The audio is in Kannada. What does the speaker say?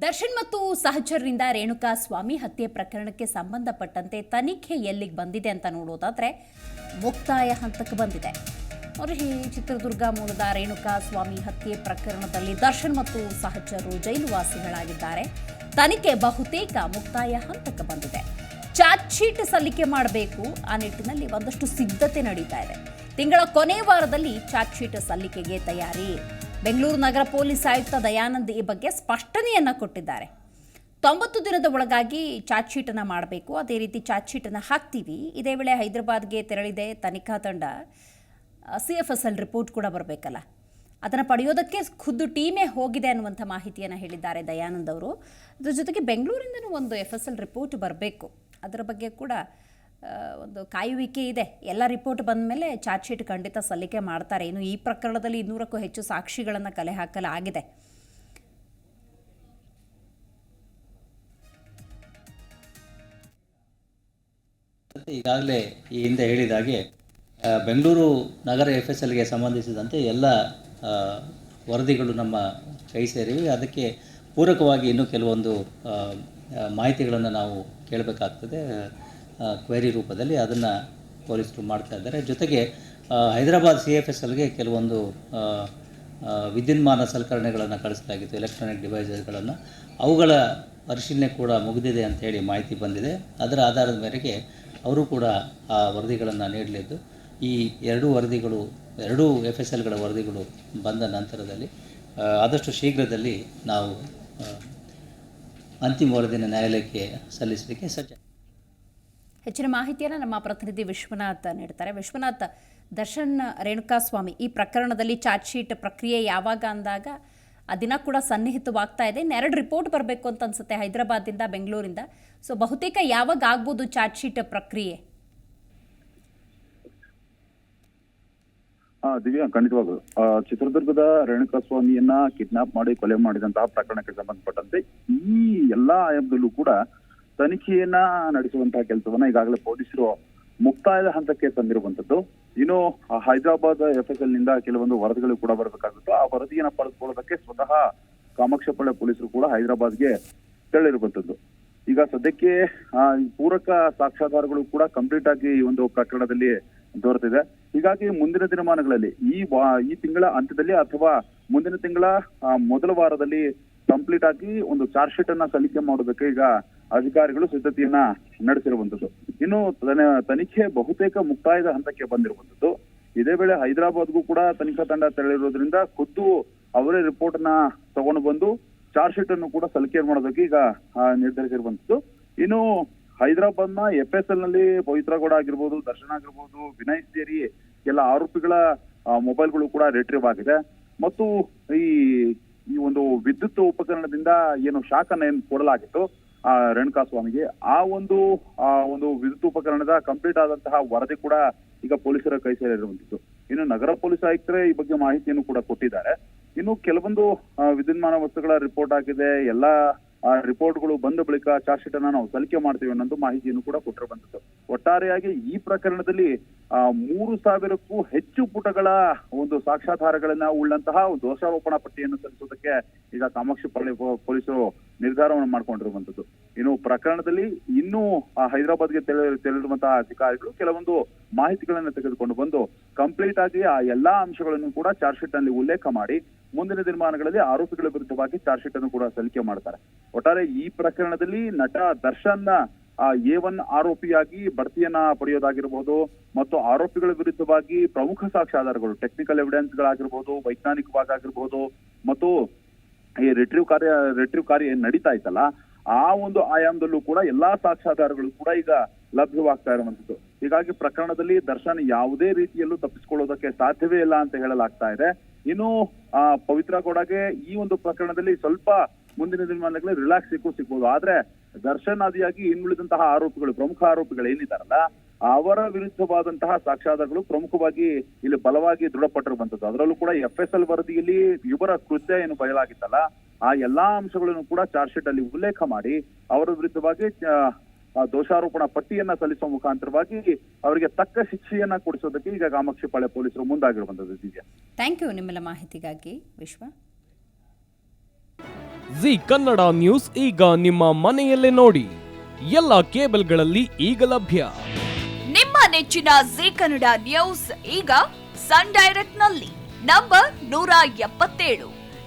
ದರ್ಶನ್ ಮತ್ತು ಸಹಚರರಿಂದ ರೇಣುಕಾ ಸ್ವಾಮಿ ಹತ್ಯೆ ಪ್ರಕರಣಕ್ಕೆ ಸಂಬಂಧಪಟ್ಟಂತೆ ತನಿಖೆ ಎಲ್ಲಿಗೆ ಬಂದಿದೆ ಅಂತ ನೋಡೋದಾದ್ರೆ ಮುಕ್ತಾಯ ಹಂತಕ್ಕೆ ಬಂದಿದೆ. ನೋಡ್ರಿ ಚಿತ್ರದುರ್ಗ ಮೂಲದ ರೇಣುಕಾ ಸ್ವಾಮಿ ಹತ್ಯೆ ಪ್ರಕರಣದಲ್ಲಿ ದರ್ಶನ್ ಮತ್ತು ಸಹಚರರು ಜೈಲುವಾಸಿಗಳಾಗಿದ್ದಾರೆ. ತನಿಖೆ ಬಹುತೇಕ ಮುಕ್ತಾಯ ಹಂತಕ್ಕೆ ಬಂದಿದೆ. ಚಾರ್ಜ್ ಶೀಟ್ ಸಲ್ಲಿಕೆ ಮಾಡಬೇಕು, ಆ ನಿಟ್ಟಿನಲ್ಲಿ ಒಂದಷ್ಟು ಸಿದ್ಧತೆ ನಡೀತಾ ಇದೆ. ತಿಂಗಳ ಕೊನೆ ವಾರದಲ್ಲಿ ಚಾರ್ಜ್ ಶೀಟ್ ಸಲ್ಲಿಕೆಗೆ ತಯಾರಿ. ಬೆಂಗಳೂರು ನಗರ ಪೊಲೀಸ್ ಆಯುಕ್ತ ದಯಾನಂದ್ ಈ ಬಗ್ಗೆ ಸ್ಪಷ್ಟನೆಯನ್ನು ಕೊಟ್ಟಿದ್ದಾರೆ. ತೊಂಬತ್ತು ದಿನದ ಒಳಗಾಗಿ ಚಾರ್ಜ್ ಶೀಟನ್ನು ಮಾಡಬೇಕು. ಅದೇ ರೀತಿ ಚಾರ್ಜ್ ಶೀಟನ್ನು ಹಾಕ್ತೀವಿ. ಇದೇ ವೇಳೆ ಹೈದರಾಬಾದ್ಗೆ ತೆರಳಿದೆ ತನಿಖಾ ತಂಡ. C F S L report ಕೂಡ ಬರಬೇಕಲ್ಲ. ಅದನ್ನು ಪಡೆಯೋದಕ್ಕೆ ಖುದ್ದು ಟೀಮೇ ಹೋಗಿದೆ ಅನ್ನುವಂಥ ಮಾಹಿತಿಯನ್ನು ಹೇಳಿದ್ದಾರೆ ದಯಾನಂದ್ ಅವರು. ಅದ್ರ ಜೊತೆಗೆ ಬೆಂಗಳೂರಿಂದನೂ ಒಂದು ಎಫ್ ಎಸ್ ಎಲ್ ರಿಪೋರ್ಟ್ ಬರಬೇಕು. ಅದರ ಬಗ್ಗೆ ಕೂಡ ಒಂದು ಕಾಯುವಿಕೆ ಇದೆ. ಎಲ್ಲ ರಿಪೋರ್ಟ್ ಬಂದ ಮೇಲೆ ಚಾರ್ಜ್ ಶೀಟ್ ಖಂಡಿತ ಸಲ್ಲಿಕೆ ಮಾಡ್ತಾರೆ. ಇನ್ನು ಈ ಪ್ರಕರಣದಲ್ಲಿ ಇನ್ನೂರಕ್ಕೂ ಹೆಚ್ಚು ಸಾಕ್ಷಿಗಳನ್ನು ಕಲೆ ಹಾಕಲಾಗಿದೆ. ಈಗಾಗಲೇ ಈ ಹಿಂದೆ ಹೇಳಿದ ಹಾಗೆ ಬೆಂಗಳೂರು ನಗರ ಎಫ್ ಎಸ್ ಎಲ್ಗೆ ಸಂಬಂಧಿಸಿದಂತೆ ಎಲ್ಲ ವರದಿಗಳು ನಮ್ಮ ಕೈ ಸೇರಿವೆ. ಅದಕ್ಕೆ ಪೂರಕವಾಗಿ ಇನ್ನೂ ಕೆಲವೊಂದು ಮಾಹಿತಿಗಳನ್ನು ನಾವು ಕೇಳಬೇಕಾಗ್ತದೆ. ಕ್ವೆರಿ ರೂಪದಲ್ಲಿ ಅದನ್ನು ಪೊಲೀಸರು ಮಾಡ್ತಾ ಇದ್ದಾರೆ. ಜೊತೆಗೆ ಹೈದರಾಬಾದ್ ಸಿ ಎಫ್ ಎಸ್ ಎಲ್ಗೆ ಕೆಲವೊಂದು ವಿದ್ಯುನ್ಮಾನ ಸಲಕರಣೆಗಳನ್ನು ಕಳಿಸಲಾಗಿತ್ತು ಎಲೆಕ್ಟ್ರಾನಿಕ್ ಡಿವೈಸಸ್ಗಳನ್ನು ಅವುಗಳ ಪರಿಶೀಲನೆ ಕೂಡ ಮುಗಿದಿದೆ ಅಂತ ಹೇಳಿ ಮಾಹಿತಿ ಬಂದಿದೆ. ಅದರ ಆಧಾರದ ಮೇರೆಗೆ ಅವರು ಕೂಡ ಆ ವರದಿಗಳನ್ನು ನೀಡಲಿದ್ದು. ಈ ಎರಡೂ ವರದಿಗಳು, ಎರಡೂ ಎಫ್ ಎಸ್ ಎಲ್ಗಳ ವರದಿಗಳು ಬಂದ ನಂತರದಲ್ಲಿ ಆದಷ್ಟು ಶೀಘ್ರದಲ್ಲಿ ನಾವು ಅಂತಿಮ ವರದಿನ ನ್ಯಾಯಾಲಯಕ್ಕೆ ಸಲ್ಲಿಸಲಿಕ್ಕೆ ಸಜ್ಜ ಹೆಚ್ಚಿನ ಮಾಹಿತಿಯನ್ನು ನಮ್ಮ ಪ್ರತಿನಿಧಿ ವಿಶ್ವನಾಥ್ ನೀಡ್ತಾರೆ. ವಿಶ್ವನಾಥ್, ದರ್ಶನ್ ರೇಣುಕಾಸ್ವಾಮಿ, ಈ ಪ್ರಕರಣದಲ್ಲಿ ಚಾರ್ಜ್ ಪ್ರಕ್ರಿಯೆ ಯಾವಾಗ ಅಂದಾಗ ಆ ದಿನ ಕೂಡ ಸನ್ನಿಹಿತವಾಗ್ತಾ ಇದೆ. ಎರಡು ರಿಪೋರ್ಟ್ ಬರಬೇಕು ಅಂತ ಅನ್ಸುತ್ತೆ ಹೈದರಾಬಾದಿಂದ ಬೆಂಗಳೂರಿಂದ. ಸೊ, ಬಹುತೇಕ ಯಾವಾಗ ಆಗ್ಬೋದು ಚಾರ್ಜ್ ಶೀಟ್ ಪ್ರಕ್ರಿಯೆ? ದಿವ್ಯಾ, ಖಂಡಿತವಾಗ್ಲು. ಚಿತ್ರದುರ್ಗದ ರೇಣುಕಾ ಸ್ವಾಮಿಯನ್ನ ಕಿಡ್ನಾಪ್ ಮಾಡಿ ಕೊಲೆ ಮಾಡಿದಂತಹ ಪ್ರಕರಣಕ್ಕೆ ಸಂಬಂಧಪಟ್ಟಂತೆ ಈ ಎಲ್ಲಾ ಆಯಾಮದಲ್ಲೂ ಕೂಡ ತನಿಖೆಯನ್ನ ನಡೆಸುವಂತಹ ಕೆಲಸವನ್ನ ಈಗಾಗಲೇ ಪೊಲೀಸರು ಮುಕ್ತಾಯದ ಹಂತಕ್ಕೆ ತಂದಿರುವಂತದ್ದು ಇನ್ನು ಹೈದರಾಬಾದ್ ಎಫ್ ಎಸ್ನಿಂದ ಕೆಲವೊಂದು ವರದಿಗಳು ಕೂಡ ಬರಬೇಕಾಗಿತ್ತು ಆ ವರದಿಯನ್ನ ಪಡೆದುಕೊಳ್ಳೋದಕ್ಕೆ ಸ್ವತಃ ಕಾಮಾಕ್ಷಪಳ್ಳಿ ಪೊಲೀಸರು ಕೂಡ ಹೈದರಾಬಾದ್ಗೆ ತೆರಳಿರುವಂತದ್ದು ಈಗ ಸದ್ಯಕ್ಕೆ ಪೂರಕ ಸಾಕ್ಷ್ಯಾಧಾರಗಳು ಕೂಡ ಕಂಪ್ಲೀಟ್ ಆಗಿ ಈ ಒಂದು ಪ್ರಕರಣದಲ್ಲಿ ದೊರೆತಿದೆ. ಹೀಗಾಗಿ ಮುಂದಿನ ದಿನಮಾನಗಳಲ್ಲಿ ಈ ಈ ತಿಂಗಳ ಅಂತ್ಯದಲ್ಲಿ ಅಥವಾ ಮುಂದಿನ ತಿಂಗಳ ಮೊದಲ ವಾರದಲ್ಲಿ ಕಂಪ್ಲೀಟ್ ಆಗಿ ಒಂದು ಚಾರ್ಜ್ ಶೀಟ್ ಅನ್ನ ಸಲ್ಲಿಕೆ ಮಾಡೋದಕ್ಕೆ ಈಗ ಅಧಿಕಾರಿಗಳು ಸಿದ್ಧತೆಯನ್ನ ನಡೆಸಿರುವಂತದ್ದು ಇನ್ನು ತನ- ತನಿಖೆ ಬಹುತೇಕ ಮುಕ್ತಾಯದ ಹಂತಕ್ಕೆ ಬಂದಿರುವಂತದ್ದು ಇದೇ ವೇಳೆ ಹೈದರಾಬಾದ್ಗೂ ಕೂಡ ತನಿಖಾ ತಂಡ ತೆರಳಿರೋದ್ರಿಂದ ಖುದ್ದು ಅವರೇ ರಿಪೋರ್ಟ್ನ ತಗೊಂಡು ಬಂದು ಚಾರ್ಜ್ ಶೀಟ್ ಅನ್ನು ಕೂಡ ಸಲ್ಲಿಕೆ ಮಾಡೋದಕ್ಕೆ ಈಗ ನಿರ್ಧರಿಸಿರುವಂತದ್ದು ಇನ್ನು ಹೈದರಾಬಾದ್ನ ಎಫ್ ಎಸ್ ಎಲ್ನಲ್ಲಿ ಪವಿತ್ರ ಗೌಡ ಆಗಿರ್ಬೋದು, ದರ್ಶನ್ ಆಗಿರ್ಬೋದು, ವಿನಯ್ ಸೇರಿ ಎಲ್ಲ ಆರೋಪಿಗಳ ಮೊಬೈಲ್ಗಳು ಕೂಡ ರಿಟ್ರೀವ್ ಆಗಿದೆ. ಮತ್ತು ಈ ಈ ಒಂದು ವಿದ್ಯುತ್ ಉಪಕರಣದಿಂದ ಏನು ಶಾಖನ ಏನು ಕೊಡಲಾಗಿತ್ತು. ರೇಣುಕಾ ಸ್ವಾಮಿಗೆ ಆ ಒಂದು ಆ ಒಂದು ವಿದ್ಯುತ್ ಉಪಕರಣದ ಕಂಪ್ಲೀಟ್ ಆದಂತಹ ವರದಿ ಕೂಡ ಈಗ ಪೊಲೀಸರ ಕೈ ಸೇರಿರುವಂತದ್ದು ಇನ್ನು ನಗರ ಪೊಲೀಸ್ ಆಯುಕ್ತರೇ ಈ ಬಗ್ಗೆ ಮಾಹಿತಿಯನ್ನು ಕೂಡ ಕೊಟ್ಟಿದ್ದಾರೆ. ಇನ್ನು ಕೆಲವೊಂದು ವಿದ್ಯುನ್ಮಾನ ವಸ್ತುಗಳ ರಿಪೋರ್ಟ್ ಆಗಿದೆ. ಎಲ್ಲ ರಿಪೋರ್ಟ್ಗಳು ಬಂದ ಬಳಿಕ ಚಾರ್ಜ್ ಶೀಟ್ ಅನ್ನ ನಾವು ಸಲ್ಲಿಕೆ ಮಾಡ್ತೀವಿ ಅನ್ನೋದು ಮಾಹಿತಿಯನ್ನು ಕೂಡ ಕೊಟ್ಟಿರುವಂತದ್ದು ಒಟ್ಟಾರೆಯಾಗಿ ಈ ಪ್ರಕರಣದಲ್ಲಿ ಆ, ಮೂರು ಸಾವಿರಕ್ಕೂ ಹೆಚ್ಚು ಪುಟಗಳ ಒಂದು ಸಾಕ್ಷ್ಯಾಧಾರಗಳನ್ನ ಉಳ್ಳಂತಹ ದೋಷಾರೋಪಣಾ ಪಟ್ಟಿಯನ್ನು ಸಲ್ಲಿಸೋದಕ್ಕೆ ಈಗ ಕಾಮಾಕ್ಷಿ ಪೊಲೀಸರು ನಿರ್ಧಾರವನ್ನು ಮಾಡ್ಕೊಂಡಿರುವಂತದ್ದು ಇನ್ನು ಪ್ರಕರಣದಲ್ಲಿ ಇನ್ನೂ ಹೈದರಾಬಾದ್ಗೆ ತೆರಳಿ ತೆರಳಿರುವಂತಹ ಅಧಿಕಾರಿಗಳು ಕೆಲವೊಂದು ಮಾಹಿತಿಗಳನ್ನ ತೆಗೆದುಕೊಂಡು ಬಂದು ಕಂಪ್ಲೀಟ್ ಆಗಿ ಆ ಎಲ್ಲಾ ಅಂಶಗಳನ್ನು ಕೂಡ ಚಾರ್ಜ್ ಶೀಟ್ನಲ್ಲಿ ಉಲ್ಲೇಖ ಮಾಡಿ, ಮುಂದಿನ ದಿನಮಾನಗಳಲ್ಲಿ ಆರೋಪಿಗಳ ವಿರುದ್ಧವಾಗಿ ಚಾರ್ಜ್ ಶೀಟ್ ಅನ್ನು ಕೂಡ ಸಲ್ಲಿಕೆ ಮಾಡ್ತಾರೆ. ಒಟ್ಟಾರೆ ಈ ಪ್ರಕರಣದಲ್ಲಿ ನಟ ದರ್ಶನ್ ಎ ಒನ್ ಆರೋಪಿಯಾಗಿ ಬಡ್ತಿಯನ್ನ ಪಡೆಯೋದಾಗಿರ್ಬೋದು ಮತ್ತು ಆರೋಪಿಗಳ ವಿರುದ್ಧವಾಗಿ ಪ್ರಮುಖ ಸಾಕ್ಷ್ಯಾಧಾರಗಳು ಟೆಕ್ನಿಕಲ್ ಎವಿಡೆನ್ಸ್ ಗಳಾಗಿರ್ಬೋದು ವೈಜ್ಞಾನಿಕವಾಗಿ ಆಗಿರ್ಬೋದು ಮತ್ತು ಈ ರಿಟ್ರೀವ್ ಕಾರ್ಯ ರಿಟ್ರೀವ್ ಕಾರ್ಯ ಏನ್ ನಡೀತಾ ಇತ್ತಲ್ಲ ಆ ಒಂದು ಆಯಾಮದಲ್ಲೂ ಕೂಡ ಎಲ್ಲಾ ಸಾಕ್ಷ್ಯಾಧಾರಗಳು ಕೂಡ ಈಗ ಲಭ್ಯವಾಗ್ತಾ ಇರುವಂತದ್ದು ಹೀಗಾಗಿ ಪ್ರಕರಣದಲ್ಲಿ ದರ್ಶನ್ ಯಾವುದೇ ರೀತಿಯಲ್ಲೂ ತಪ್ಪಿಸಿಕೊಳ್ಳೋದಕ್ಕೆ ಸಾಧ್ಯವೇ ಇಲ್ಲ ಅಂತ ಹೇಳಲಾಗ್ತಾ ಇದೆ. ಇನ್ನು, ಆ, ಪವಿತ್ರ ಗೌಡಗೆ ಈ ಒಂದು ಪ್ರಕರಣದಲ್ಲಿ ಸ್ವಲ್ಪ ಮುಂದಿನ ದಿನಮಾನಗಳಲ್ಲಿ ರಿಲ್ಯಾಕ್ಸ್ ಸಿಕ್ಕೂ ಸಿಗ್ಬೋದು. ಆದ್ರೆ ದರ್ಶನ್ ಆದಿಯಾಗಿ ಇನ್ನುಳಿದಂತಹ ಆರೋಪಿಗಳು, ಪ್ರಮುಖ ಆರೋಪಿಗಳು ಏನಿದ್ದಾರಲ್ಲ, ಅವರ ವಿರುದ್ಧವಾದಂತಹ ಸಾಕ್ಷ್ಯಾಧಾರಗಳು ಪ್ರಮುಖವಾಗಿ ಇಲ್ಲಿ ಬಲವಾಗಿ ದೃಢಪಟ್ಟಿರುವಂತದ್ದು ಅದರಲ್ಲೂ ಕೂಡ ಎಫ್ ಎಸ್ ಎಲ್ ವರದಿಯಲ್ಲಿ ಇವರ ಕೃತ್ಯ ಏನು ಬಯಲಾಗಿತ್ತಲ್ಲ ಆ ಎಲ್ಲಾ ಅಂಶಗಳನ್ನು ಕೂಡ ಚಾರ್ಜ್ ಶೀಟ್ ಅಲ್ಲಿ ಉಲ್ಲೇಖ ಮಾಡಿ ಅವರ ವಿರುದ್ಧವಾಗಿ ದೋಷಾರೋಪಣ ಆ ದೋಷಾರೋಪಣಾ ಪಟ್ಟಿಯನ್ನ ಸಲ್ಲಿಸುವ ಮುಖಾಂತರವಾಗಿ ಅವರಿಗೆ ತಕ್ಕ ಶಿಕ್ಷೆಯನ್ನ ಕೊಡಿಸೋದಕ್ಕೆ ಈಗ ಕಾಮಾಕ್ಷಿ ಪಾಳ್ಯ ಪೊಲೀಸರು ಮುಂದಾಗಿರುವಂತದ್ದು ದಿವ್ಯಾ. ಥ್ಯಾಂಕ್ ಯು ನಿಮ್ಮೆಲ್ಲ ಮಾಹಿತಿಗಾಗಿ ವಿಶ್ವ. ಜಿ ಕನ್ನಡ ನ್ಯೂಸ್ ಈಗ ನಿಮ್ಮ ಮನೆಯಲ್ಲೇ ನೋಡಿ. ಎಲ್ಲ ಕೇಬಲ್ಗಳಲ್ಲಿ ಈಗ ಲಭ್ಯ. ನಿಮ್ಮ ನೆಚ್ಚಿನ ಜಿ ಕನ್ನಡ ನ್ಯೂಸ್ ಈಗ ಸನ್ ಡೈರೆಕ್ಟ್ನಲ್ಲಿ ನಂಬರ್ ನೂರ ಎಪ್ಪತ್ತೇಳು.